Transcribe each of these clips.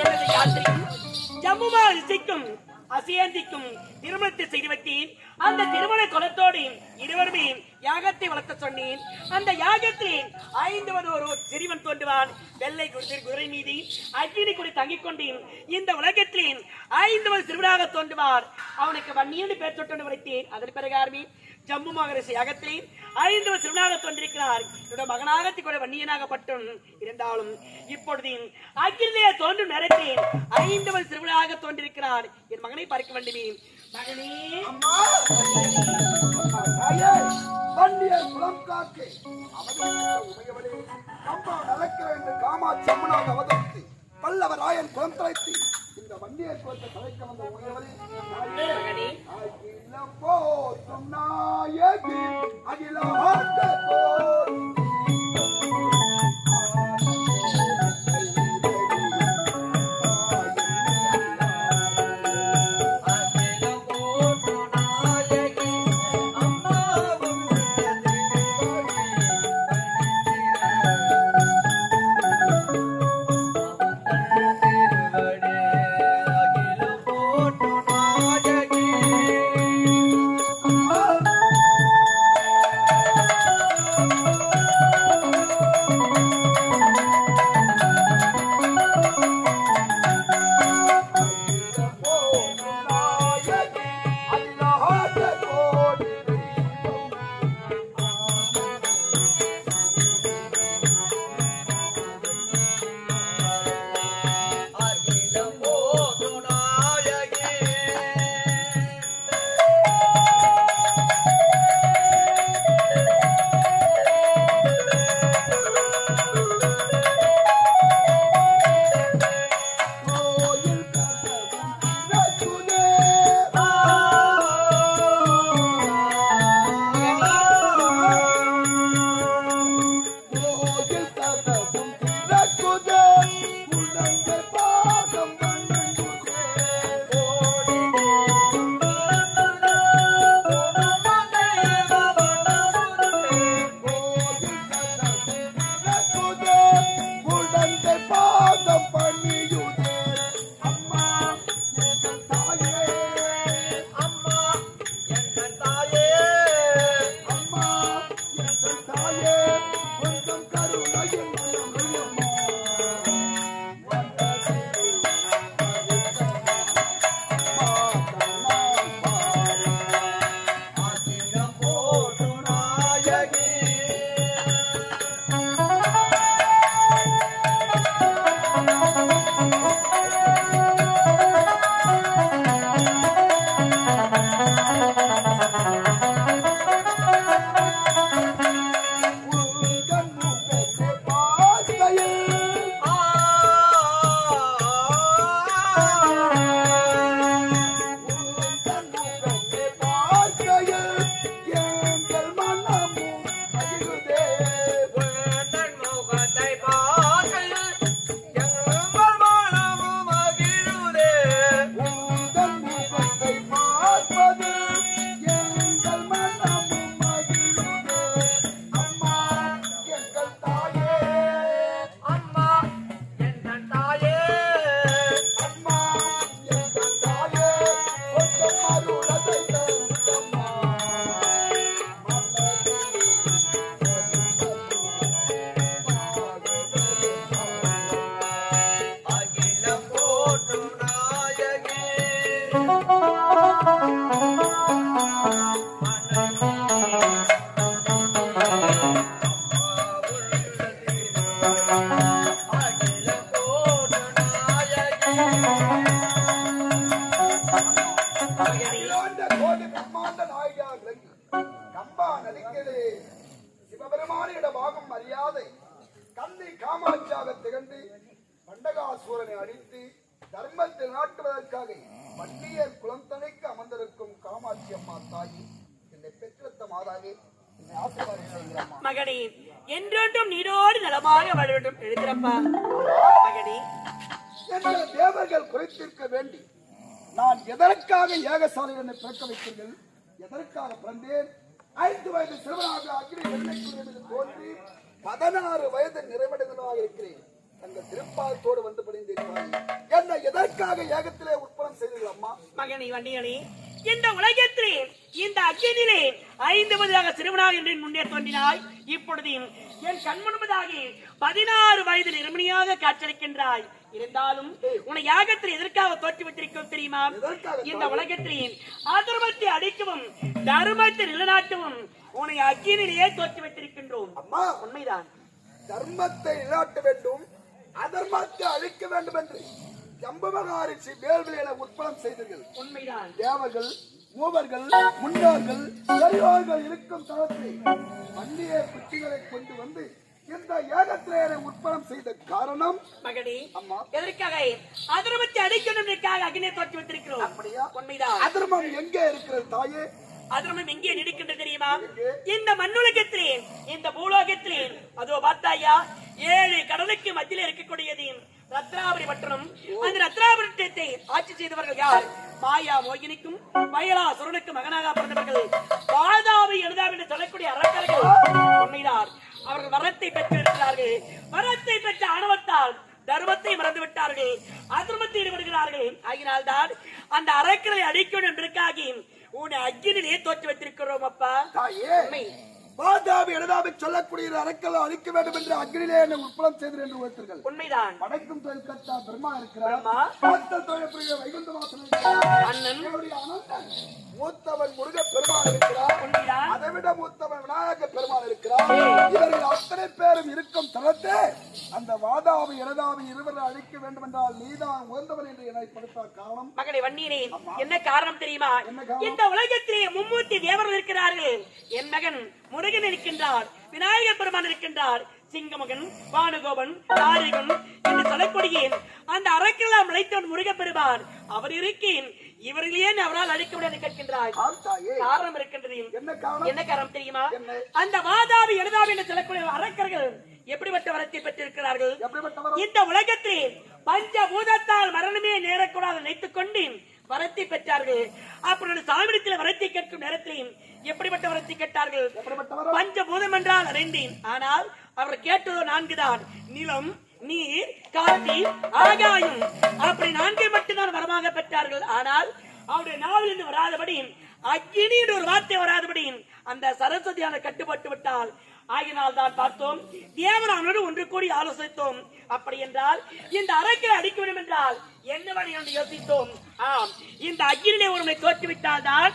எனது யாத்திரையும் ஜம்முமா இசைக்கும் அசியந்திக்கும் திருமணத்தை செய்து வைத்தேன். அந்த திருமண குலத்தோடு இருவருமே யாகத்தை வளர்த்த சொன்னேன். அந்த யாகத்தில் ஐந்து ஒரு சிறுவன் தோன்றுவான். வெள்ளை குதிரை குதிரை மீது அக்னி குடி தங்கிக் கொண்டேன். இந்த உலகத்தில் ஐந்தாவது சிறுவனாக தோன்றுவார். அவனுக்கு வன்னியன்னு பேர் தொட்டு வைத்தேன் அதன் பிரகாரமே ஜம்மு மகரிஷி அகத்திலே ஐந்து சிறுவனாக தோன்றிருக்கிறார். என்னோட மகனாக கூட வன்னியனாகப்பட்டும் இருந்தாலும் இப்பொழுது அகிலே தோன்றும் நேரத்தில் ஐந்தவன் சிறுவனாக தோன்றிருக்கிறார். என் மகனை பார்க்க வேண்டுமே. மகனே. அம்மா. வண்டியர் குலம் காக்கே உமையவளே அம்மா நடக்கிற என்று காமாட்சி அம்மனாக அவதரித்து பல்லவராயன் குலம் தலைத்து இந்த வண்டியர் குலத்தை தலைக்க வந்த உமையவளே அகிலம் போற்றும் நாயகி அகிலாண்ட போற்றும் Hallelujah. காமாட்சியாக திகழ்ந்து பண்டகாசூரனை அழித்து தர்மத்தில் நாட்டுவதற்காக வன்னியர் குளத்தனைக்கு அமர்ந்திருக்கும் காமாட்சி அம்மா தாயி என்னை பெற்றெடுத்த மாதாவே என்னை மகனே என்றொன்றும் நீரோடு நலமாக வாழ வேண்டும் எழுதிறப்பா மகனே. என்ற தேவர்கள் குறைத்திருக்க வேண்டி நான் எதற்காக ஏகசாலையில் என்னை பிறக்க வைத்தீர்கள்? எதற்காக பிறந்தேன்? ஐந்து வயது சிறுவனாக அக்னி வெள்ளைக்குரியதில் தோன்றி பதினாறு வயது நிறைவடைந்தனாக இருக்கிறேன். தங்கள் திருப்பாலத்தோடு வந்து படிந்திருக்கிறார்கள் எதற்காக ஏகத்திலே உற்பத்தி செய்தீர்கள் அம்மா? மகனி வண்டியனே இந்த உலகத்திலே இந்த அக்கினிலே ஐந்து பதிலாக சிறுவனாக என்று முன்னே தோன்றினாய். இப்பொழுது என் கண்முன்பதாக பதினாறு வயது நிர்மணியாக காட்சியளிக்கின்றாய். இருந்தாலும் உன்னை யாகத்தில் எதற்காக தோற்றி வைத்திருக்கோம் தெரியுமா? இந்த உலகத்திலே அதர்மத்தை அடிக்கவும் தர்மத்தை நிலநாட்டவும் உன்னை அக்கினிலேயே தோற்றி வைத்திருக்கின்றோம் அம்மா உண்மைதான். தர்மத்தை நிலாட்ட வேண்டும் அதர்மத்தை அழிக்க வேண்டும் என்று ஜம்பமகாரிஷி வேள்வியில உற்பத்தி செய்தீர்கள். உண்மைதான். தேவர்கள் மூவர்கள் முன்னோர்கள் பெரியோர்கள் இருக்கும் தளத்தில் வண்டிய குட்டிகளை கொண்டு வந்து இந்த ஏகத்திலே உற்பத்தி செய்த காரணம்? மகனே அம்மா. எதற்காக? அதர்மத்தை அடிக்கணும் என்பதற்காக அக்னியை தோற்றி வைத்திருக்கிறோம். அப்படியா? உண்மைதான். அதர்மம் எங்கே இருக்கிறது தாயே? அதர்மம் எங்கே நீடிக்கின்றது தெரியுமா? இந்த மண்ணுலகத்திலே இந்த பூலோகத்திலே. அதோ பார்த்தாயா? ஏழு கடலுக்கு மத்தியில இருக்கக்கூடியது. ரத்னாபுரி பட்டணம். அந்த ரத்னாபுரத்தை ஆட்சி செய்தவர்கள் யார்? மாயா மோகினிக்கும் மயிலா சுரனுக்கும் மகனாக பிறந்தவர்கள். வாதாவி எழுதாவி என்று சொல்லக்கூடிய அரக்கர்கள். உண்மைதான். அவர்கள் வரத்தை பெற்று இருக்கிறார்கள். வரத்தை பெற்ற ஆணவத்தால் தர்மத்தை மறந்து விட்டார்கள். அதர்மத்தை ஈடுபடுகிறார்கள். ஆகினால்தான் அந்த அரக்கரை அடிக்கணும் என்பதற்காக உன்னை அக்கினிலே தோற்று வைத்திருக்கிறோம் அப்பா. உண்மை. பாதாவி எழுதாவி சொல்லக்கூடிய அரக்கலை அழிக்க வேண்டும் என்று அக்னிலே என்னை உற்பத்தி செய்தீர்கள் என்று உரைத்தீர்கள் உண்மைதான். படைக்கும் தொழில் கர்த்தா பிரம்மா இருக்கிறார். தொழில் வைகுந்த மூத்தவன் முருக பெருமாள் இருக்கிறார். அதை விட மூத்தவன் விநாயக பெருமாள் இருக்கிறார். இவர்கள் அத்தனை பேரும் இருக்கும் தளத்தை அந்த வாதாவி இடதாவி இருவரை அழிக்க வேண்டும் என்றால் நீதான் உயர்ந்தவன் என்று என்னை படுத்த காரணம். மகனை வன்னீரே என்ன காரணம் தெரியுமா? இந்த உலகத்திலே மும்மூர்த்தி தேவர்கள் இருக்கிறார்கள். என் மகன் முருகன் இருக்கின்றார். விநாயகர் பெருமான் இருக்கின்றார். சிங்கமகன் பானுகோபன் தாரிகன் என்று சொல்லக்கூடிய அந்த அரக்கெல்லாம் அழைத்தவன் முருகப் பெருமான். அவர் இருக்கேன். இவர்களே அவரால் அழிக்க முடியாது கேட்கின்றாய்? தாயே. காரணம் இருக்கின்றது. என்ன காரணம்? தெரியுமா? அந்த வாதாபி எழுதாபி என்று சொல்லக்கூடிய அரக்கர்கள் எப்படிப்பட்ட வரத்தை பெற்றிருக்கிறார்கள்? இந்த உலகத்தில் பஞ்ச பூதத்தால் மரணமே நேரக்கூடாது நினைத்துக் கொண்டு வரத்தை பெற்றார்கள். அப்பொழுது சாமிடத்தில் வரத்தை கேட்கும் நேரத்தில் எப்படிப்பட்ட வரத்தை கேட்டார்கள்? எப்படிப்பட்டவர்? பஞ்ச பூதம் என்றால் அறிந்தேன் ஆனால் அவர் கேட்டதோ நான்குதான். நிலம் நீர் காத்தி ஆகாயம். அப்படி நான்கை மட்டும்தான் வரமாக பெற்றார்கள். ஆனால் அவருடைய நாவல் இருந்து வராதபடி அக்னி என்று ஒரு வார்த்தை வராதபடி அந்த சரஸ்வதியான கட்டுப்பட்டு விட்டால் ஆகினால் தான் பார்த்தோம். தேவரானோடு ஒன்று கூடி ஆலோசித்தோம். அப்படி என்றால் இந்த அரக்கை அடிக்க வேண்டும் என்றால் என்ன வழி என்று யோசித்தோம். ஆம் இந்த அகிலே ஒருவனை தோற்றுவிட்டால் தான்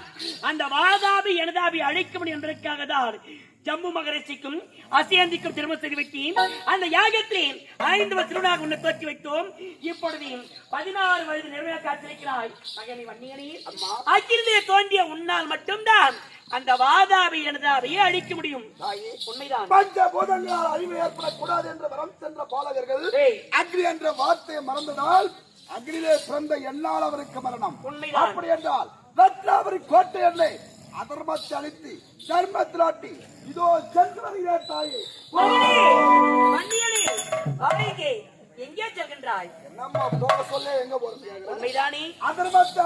அந்த வாதாபி எனதாபி அழைக்க முடியும் என்பதற்காக தான் ஜம்மு மகரிஷிக்கும் அசியந்திக்கும் திரும்ப செய்து வைத்தேன் அந்த யாகத்தில் ஐந்து வருஷமாக உன்னை தோற்றி வைத்தோம். இப்பொழுது பதினாறு வயது நிறைவேற காத்திருக்கிறாய். மகனி வன்னியனி அக்கிரிலே தோன்றிய உன்னால் மட்டும்தான் அந்த வாதாபி எனதாபியை அழிக்க முடியும். தாயே உண்மைதான். பஞ்ச பூதங்களால் அழிவு ஏற்படக்கூடாது என்ற வரம் சென்ற பாலகர்கள். அக்னி என்ற வார்த்தையை மறந்ததால் அக்னியிலே பிறந்த என்னால் அவருக்கு மரணம். உண்மைதான். அப்படி என்றால் கோட்டை எண்ணெய் அதர்மத்தை அழித்து தர்மத்திலாட்டி இதோ சென்று வருகிறேன் தாயே எங்கே செல்கின்றாய்? என்னம்மா போக சொல்ல எங்க போறது? உண்மைதானே. அதர்மத்தை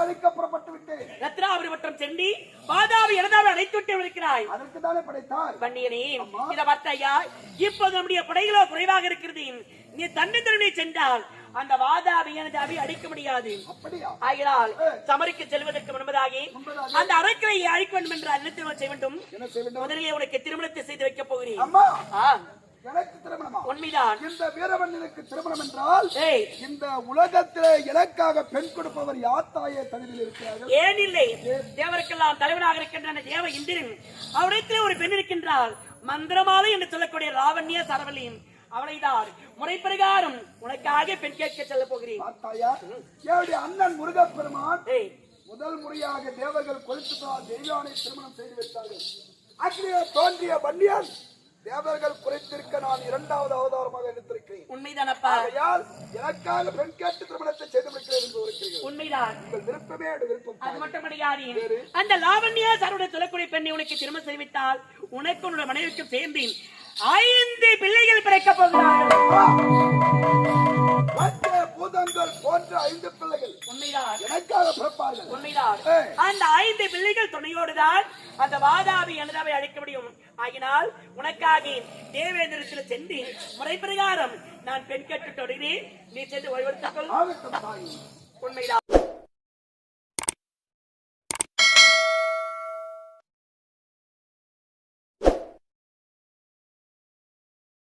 விட்டேன். ரத்னாபுரி வட்டம் சென்றி வாதாபி எனதாபி அழைத்து விட்டு இருக்கிறாய் அதற்கு தானே படைத்தார் வன்னியனே இத பார்த்தாயா? இப்போது நம்முடைய படைகளோ குறைவாக இருக்கிறது. நீ தன்னை சென்றால் அந்த வாதாபி எனதாபி அடிக்க முடியாது. அப்படியா? ஆகினால் சமருக்கு செல்வதற்கு முன்பதாக. அந்த அரக்கரை அழிக்க வேண்டும் என்றால் என்ன செய்ய வேண்டும்? முதலிலே உனக்கு திருமணத்தை செய்து வைக்க போகிறேன். எனக்கு திருமணமா? உண்மைதான். இந்த வீரவண்ணனுக்கு திருமணம் என்றால் இந்த உலகத்திலே எனக்காக பெண் கொடுப்பவர் யார் தாயே தகுதியில் இருக்கிறார்கள்? ஏன் இல்லை? தேவருக்கெல்லாம் தலைவனாக இருக்கின்ற தேவ இந்திரன் அவரிடத்திலே ஒரு பெண் இருக்கின்றாள். மந்திரமாலை என்று சொல்லக்கூடிய ராவண்ய சரவலியும் அவளைதான். முறை பிரகாரம் உனக்காக பெண் கேட்க செல்ல போகிறேன். என்னுடைய அண்ணன் முருகப்பெருமான் முதல் முறையாக தேவர்கள் கொளுத்துதான் தெய்வானை திருமணம் செய்து வைத்தார்கள். அக்னியே தோன்றிய வன்னியன் தேவர்கள் குறைத்திருக்க நான் இரண்டாவது அவதாரமாக எடுத்திருக்கிறேன். உண்மைதானப்பா. எனக்காக பெண் கேட்டு திருமணத்தை செய்து என்று இருக்கிறீர்கள் உண்மைதான். உங்கள் விருப்பமே விருப்பம். அது மட்டும் கிடையாது அந்த லாவண்யா சாருடைய சொல்லக்கூடிய பெண்ணை உனக்கு திரும்ப செய்வித்தால் உனக்கு உன்னோட மனைவிக்கும் சேர்ந்தேன். ஐந்து பிள்ளைகள் பிறக்க போகிறார்கள். பூதங்கள் போன்ற ஐந்து பிள்ளைகள் உண்மைதான். எனக்காக பிறப்பார்கள். உண்மைதான். ஏய். அந்த ஐந்து பிள்ளைகள் துணையோடுதான் அந்த வாதாபி எனதாவை அழைக்க முடியும். ஆகினால் உனக்காக தேவேந்திரத்தில் சென்று முறை பிரகாரம் நான் பெண் கேட்டு தொடர்கிறேன் நீ சென்று ஓய்வெடுத்துக்கொள் உண்மைதான்.